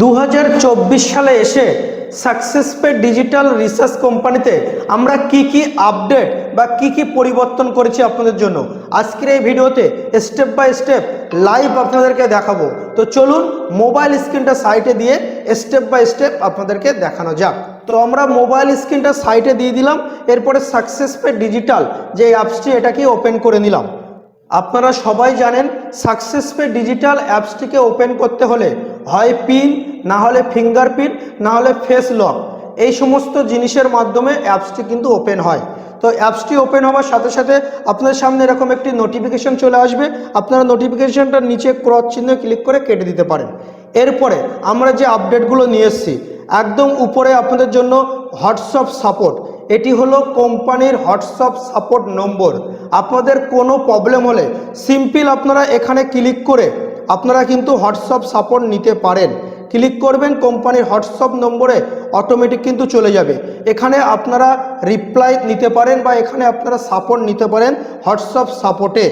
দু হাজার চব্বিশ সালে এসে সাকসেস পে ডিজিটাল রিসার্চ কোম্পানিতে আমরা কি কি আপডেট বা কি কি পরিবর্তন করেছি আপনাদের জন্য? আজকের এই ভিডিওতে স্টেপ বাই স্টেপ লাইভ আপনাদেরকে দেখাবো। তো চলুন মোবাইল স্ক্রিনটা সাইটে দিয়ে স্টেপ বাই স্টেপ আপনাদেরকে দেখানো যাক। তো আমরা মোবাইল স্ক্রিনটা সাইটে দিয়ে দিলাম, এরপরে সাকসেস পে ডিজিটাল যে অ্যাপসটি এটাকে ওপেন করে নিলাম। আপনারা সবাই জানেন সাকসেস পে ডিজিটাল অ্যাপসটিকে ওপেন করতে হলে হয় পিন, না হলে ফিঙ্গারপ্রিন্ট, না হলে ফেস লক। এই সমস্ত জিনিসের মাধ্যমে অ্যাপসটি কিন্তু ওপেন হয়। তো অ্যাপসটি ওপেন হওয়ার সাথে সাথে আপনার সামনে এরকম একটি নোটিফিকেশন চলে আসবে। আপনারা নোটিফিকেশনটার নিচে ক্রস চিহ্ন ক্লিক করে কেটে দিতে পারেন। এরপরে আমরা যে আপডেটগুলো নিয়ে এসেছি, একদম উপরে আপনাদের জন্য হোয়াটসঅ্যাপ সাপোর্ট। এটি হলো কোম্পানির হোয়াটসঅ্যাপ সাপোর্ট নম্বর। আপনাদের কোনো প্রবলেম হলে সিম্পল আপনারা এখানে ক্লিক করে আপনারা কিন্তু হোয়াটসঅ্যাপ সাপোর্ট নিতে পারেন। ক্লিক করবেন কোম্পানির হোয়াটসঅ্যাপ নম্বরে অটোমেটিক কিন্তু চলে যাবে। এখানে আপনারা রিপ্লাই নিতে পারেন বা এখানে আপনারা সাপোর্ট নিতে পারেন হোয়াটসঅ্যাপ সাপোর্টে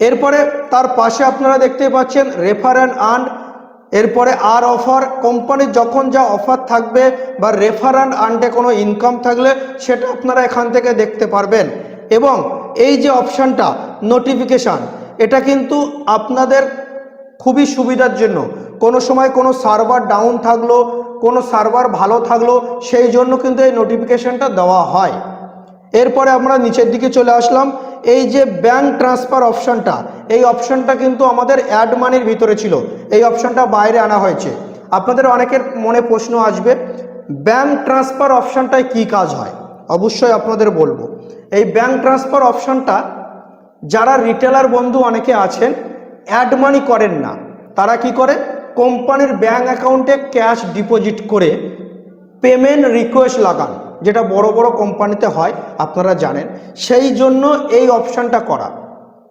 এরপরে তার পাশে আপনারা দেখতে পাচ্ছেন রেফার অ্যান্ড আর্ন এরপরে আর অফার কোম্পানির যখন যা অফার থাকবে বা রেফার অ্যান্ড আর্নটে কোনো ইনকাম থাকলে সেটা আপনারা এখান থেকে দেখতে পারবেন। এবং এই যে অপশানটা নোটিফিকেশান এটা কিন্তু আপনাদের খুবই সুবিধার জন্য। কোনো সময় কোনো সার্ভার ডাউন থাকল, কোনো সার্ভার ভালো থাকল, সেই জন্য কিন্তু এই নোটিফিকেশানটা দেওয়া হয়। এরপরে আমরা নিচের দিকে চলে আসলাম। এই যে ব্যাঙ্ক ট্রান্সফার অপশানটা এই অপশানটা কিন্তু আমাদের অ্যাড মানির ভিতরে ছিল। এই অপশানটা বাইরে আনা হয়েছে। আপনাদের অনেকের মনে প্রশ্ন আসবে ব্যাঙ্ক ট্রান্সফার অপশানটায় কি কাজ হয়? অবশ্যই আপনাদের বলব। এই ব্যাংক ট্রান্সফার অপশানটা যারা রিটেলার বন্ধু অনেকে আছেন অ্যাড মানি করেন না। তারা কি করে? কোম্পানির ব্যাংক অ্যাকাউন্টে ক্যাশ ডিপোজিট করে পেমেন্ট রিকোয়েস্ট লাগান, যেটা বড় বড় কোম্পানিতে হয়, আপনারা জানেন। সেই জন্য এই অপশানটা করা।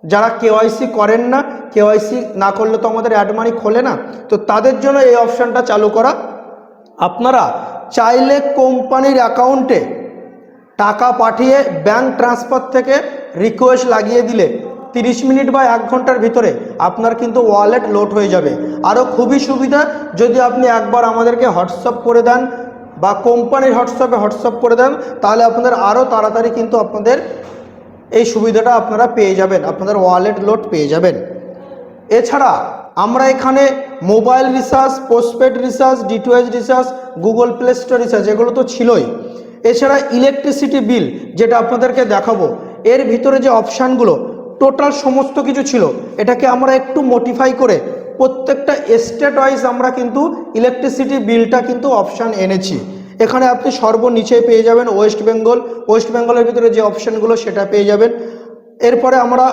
যারা কেওয়াইসি করেন না কেওয়াইসি না করলে তো আমাদের অ্যাড মানি খোলে না। তো তাদের জন্য এই অপশানটা চালু করা। আপনারা চাইলে কোম্পানির অ্যাকাউন্টে টাকা পাঠিয়ে ব্যাংক ট্রান্সফার থেকে রিকোয়েস্ট লাগিয়ে দিলে তিরিশ মিনিট বা এক ঘণ্টার ভিতরে আপনার কিন্তু ওয়ালেট লোড হয়ে যাবে। আরও খুবই সুবিধা, যদি আপনি একবার আমাদেরকে হোয়াটসঅ্যাপ করে দেন বা কোম্পানির হোয়াটসঅ্যাপে হোয়াটসঅ্যাপ করে দেন, তাহলে আপনাদের আরও তাড়াতাড়ি কিন্তু আপনাদের এই সুবিধাটা আপনারা পেয়ে যাবেন, আপনাদের ওয়ালেট লোড পেয়ে যাবেন। এছাড়া আমরা এখানে mobile recharge postpaid recharge DTH recharge Google Play Store recharge এগুলো তো ছিলই। এছাড়া ইলেকট্রিসিটি বিল যেটা আপনাদেরকে দেখাবো, এর ভিতরে যে অপশানগুলো টোটাল সমস্ত কিছু ছিল, এটাকে আমরা একটু মডিফাই করে প্রত্যেকটা স্টেট ওয়াইজ আমরা কিন্তু ইলেকট্রিসিটি বিলটা কিন্তু অপশান এনেছি। এখানে আপনি সর্বনিচে পেয়ে যাবেন ওয়েস্ট বেঙ্গল ওয়েস্ট বেঙ্গলের ভিতরে যে অপশানগুলো সেটা পেয়ে যাবেন। এরপরে আমরা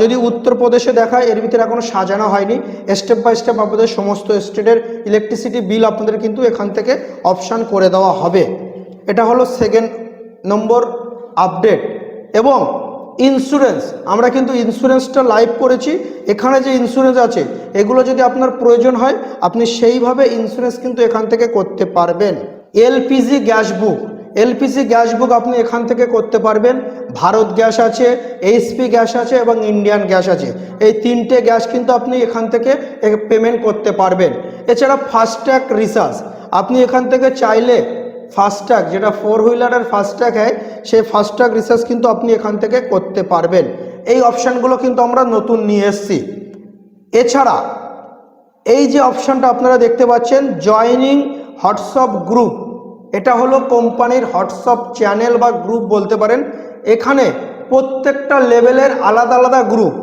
যদি উত্তরপ্রদেশে দেখাই এর ভিতরে এখনও সাজানো হয়নি। স্টেপ বাই স্টেপ আপনাদের সমস্ত স্টেটের ইলেকট্রিসিটি বিল আপনাদের কিন্তু এখান থেকে অপশান করে দেওয়া হবে। এটা হলো সেকেন্ড নম্বর আপডেট এবং ইন্স্যুরেন্স আমরা কিন্তু ইন্স্যুরেন্সটা লাইভ করেছি। এখানে যে ইন্স্যুরেন্স আছে, এগুলো যদি আপনার প্রয়োজন হয়, আপনি সেইভাবে ইন্স্যুরেন্স কিন্তু এখান থেকে করতে পারবেন। LPG gas book, LPG gas book আপনি এখান থেকে করতে পারবেন। ভারত গ্যাস আছে এইচপি গ্যাস আছে এবং ইন্ডিয়ান গ্যাস আছে। এই তিনটে গ্যাস কিন্তু আপনি এখান থেকে পেমেন্ট করতে পারবেন। এছাড়া ফাস্ট্যাগ রিচার্জ আপনি এখান থেকে চাইলে ফাস্ট্যাগ যেটা ফোর হুইলারের ফাস্ট্যাগ হয়, সেই ফাস্ট্যাগ রিসার্চ কিন্তু আপনি এখান থেকে করতে পারবেন। এই অপশানগুলো কিন্তু আমরা নতুন নিয়ে এসেছি। এছাড়া, এই যে অপশানটা আপনারা দেখতে পাচ্ছেন জয়নিং হোয়াটসঅ্যাপ গ্রুপ এটা হলো কোম্পানির হোয়াটসঅ্যাপ চ্যানেল বা গ্রুপ বলতে পারেন। এখানে প্রত্যেকটা লেভেলের আলাদা আলাদা গ্রুপ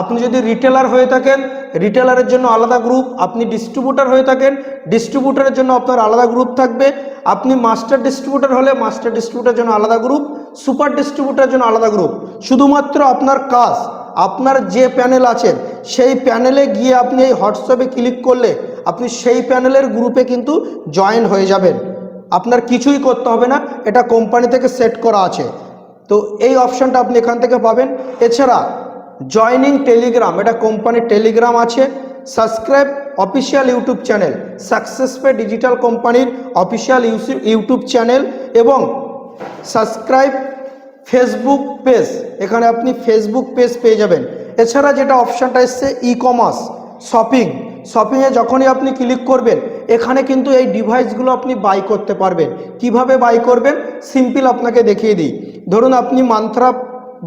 আপনি যদি রিটেলার হয়ে থাকেন রিটেলারের জন্য আলাদা গ্রুপ আপনি ডিস্ট্রিবিউটার হয়ে থাকেন ডিস্ট্রিবিউটারের জন্য আপনার আলাদা গ্রুপ থাকবে। আপনি মাস্টার ডিস্ট্রিবিউটার হলে মাস্টার ডিস্ট্রিবিউটারের জন্য আলাদা গ্রুপ সুপার ডিস্ট্রিবিউটারের জন্য আলাদা গ্রুপ শুধুমাত্র আপনার কাজ, আপনার যে প্যানেল আছেন, সেই প্যানেলে গিয়ে আপনি এই হোয়াটসঅ্যাপে ক্লিক করলে আপনি সেই প্যানেলের গ্রুপে কিন্তু জয়েন হয়ে যাবেন। আপনার কিছুই করতে হবে না, এটা কোম্পানি থেকে সেট করা আছে। তো এই অপশানটা আপনি এখান থেকে পাবেন। এছাড়া জয়নিং টেলিগ্রাম, এটা কোম্পানির টেলিগ্রাম আছে। Subscribe official YouTube channel, Success Pay Digital কোম্পানির অফিসিয়াল ইউটিউব চ্যানেল এবং সাবস্ক্রাইব ফেসবুক পেজ, এখানে আপনি ফেসবুক পেজ পেয়ে যাবেন। এছাড়া যেটা অপশানটা এসছে ই কমার্স শপিং। শপিংয়ে যখনই আপনি ক্লিক করবেন, এখানে কিন্তু এই ডিভাইসগুলো আপনি বাই করতে পারবেন। কীভাবে বাই করবেন? সিম্পল আপনাকে দেখিয়ে দিই। ধরুন আপনি মান্ত্রা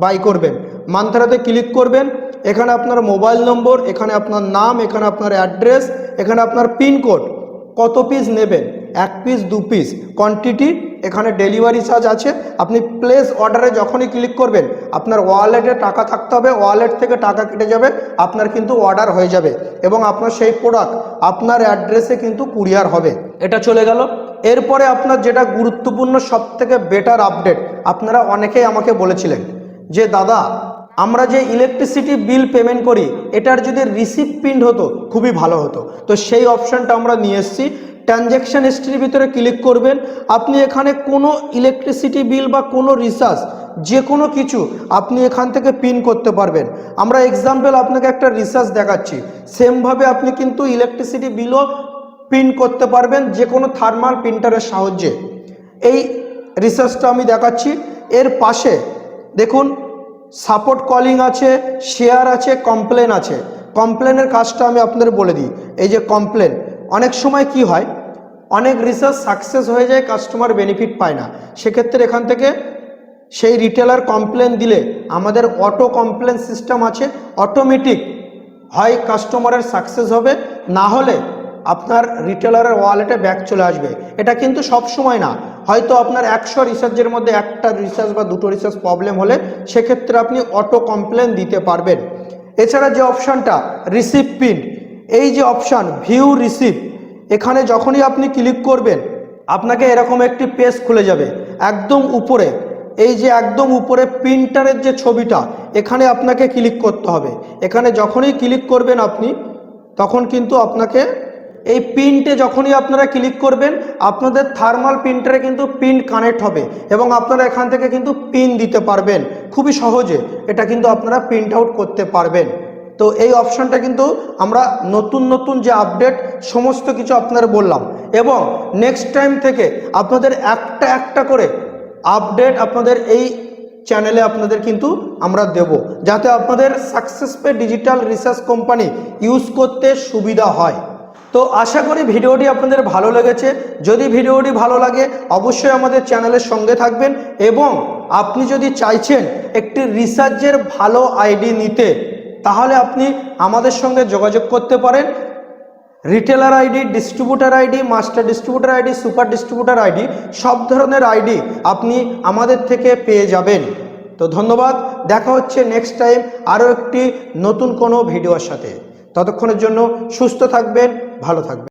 বাই করবেন। মান্ত্রাতে ক্লিক করবেন। এখানে আপনার মোবাইল নম্বর, এখানে আপনার নাম, এখানে আপনার অ্যাড্রেস, এখানে আপনার পিনকোড কত পিস নেবেন? এক পিস, দু পিস। কোয়ান্টিটি এখানে ডেলিভারি চার্জ আছে। আপনি প্লেস অর্ডারে যখনই ক্লিক করবেন, আপনার ওয়ালেটে টাকা থাকতে হবে। ওয়ালেট থেকে টাকা কেটে যাবে, আপনার কিন্তু অর্ডার হয়ে যাবে। এবং আপনার সেই প্রোডাক্ট আপনার অ্যাড্রেসে কিন্তু কুরিয়ার হবে। এটা চলে গেল। এরপরে আপনার যেটা গুরুত্বপূর্ণ সব থেকে বেটার আপডেট আপনারা অনেকেই আমাকে বলেছিলেন যে, দাদা আমরা যে ইলেকট্রিসিটি বিল পেমেন্ট করি, এটার যদি রিসিপ্ট প্রিন্ট হতো, খুবই ভালো হতো। তো সেই অপশানটা আমরা নিয়ে এসেছি। ট্রানজ্যাকশান হিস্ট্রির ভিতরে ক্লিক করবেন। আপনি এখানে কোনো ইলেকট্রিসিটি বিল বা কোনো রিচার্জ যে কোনো কিছু আপনি এখান থেকে পিন করতে পারবেন। আমরা এক্সাম্পল আপনাকে একটা রিচার্জ দেখাচ্ছি। সেমভাবে আপনি কিন্তু ইলেকট্রিসিটি বিলও প্রিন্ট করতে পারবেন যে কোনো থার্মাল প্রিন্টারের সাহায্যে। এই রিসার্চটা আমি দেখাচ্ছি। এর পাশে দেখুন সাপোর্ট কলিং আছে শেয়ার আছে কমপ্লেন আছে। কমপ্লেনের কাজটা আমি আপনাদের বলে দিই। এই যে কমপ্লেন অনেক সময় কি হয়? অনেক রিসার্চ সাকসেস হয়ে যায় কাস্টমার বেনিফিট পায় না। সেক্ষেত্রে এখান থেকে সেই রিটেলার কমপ্লেন দিলে আমাদের অটো কমপ্লেন সিস্টেম আছে অটোমেটিক হয় কাস্টমারের সাকসেস হবে। না হলে আপনার রিটেলারের ওয়ালেটে ব্যাক চলে আসবে। এটা কিন্তু সব সময় না। হয়তো আপনার একশো রিসার্চের মধ্যে একটা রিসার্চ বা দুটো রিসার্চ প্রবলেম হলে সেক্ষেত্রে আপনি অটো কমপ্লেন দিতে পারবেন। এছাড়া যে অপশানটা রিসিভ প্রিন্ট এই যে অপশান ভিউ রিসিভ এখানে যখনই আপনি ক্লিক করবেন, আপনাকে এরকম একটি পেজ খুলে যাবে। একদম উপরে, এই যে একদম উপরে প্রিন্টারের যে ছবিটা, এখানে আপনাকে ক্লিক করতে হবে। এখানে যখনই ক্লিক করবেন আপনি, তখন কিন্তু আপনাকে এই প্রিন্টে যখনই আপনারা ক্লিক করবেন, আপনাদের থার্মাল প্রিন্টারে কিন্তু প্রিন্ট কানেক্ট হবে এবং আপনারা এখান থেকে কিন্তু পিন দিতে পারবেন। খুবই সহজে এটা কিন্তু আপনারা প্রিন্ট আউট করতে পারবেন। তো এই অপশানটা কিন্তু আমরা নতুন নতুন যে আপডেট সমস্ত কিছু আপনারা বললাম। এবং নেক্সট টাইম থেকে আপনাদের একটা একটা করে আপডেট আপনাদের এই চ্যানেলে আপনাদের কিন্তু আমরা দেব। যাতে আপনাদের Success Digital research company use করতে সুবিধা হয়। তো আশা করি ভিডিওটি আপনাদের ভালো লেগেছে। যদি ভিডিওটি ভালো লাগে, অবশ্যই আমাদের চ্যানেলের সঙ্গে থাকবেন এবং আপনি যদি চাইছেন একটি রিসার্চের ভালো আইডি নিতে, তাহলে আপনি আমাদের সঙ্গে যোগাযোগ করতে পারেন। Retailer ID, distributor ID, master distributor ID, super distributor ID, সব ধরনের আইডি আপনি আমাদের থেকে পেয়ে যাবেন। তো ধন্যবাদ, দেখা হচ্ছে নেক্সট টাইম আরও একটি নতুন কোনো ভিডিওর সাথে। ততক্ষণের জন্য সুস্থ থাকবেন ভালো থাকবেন।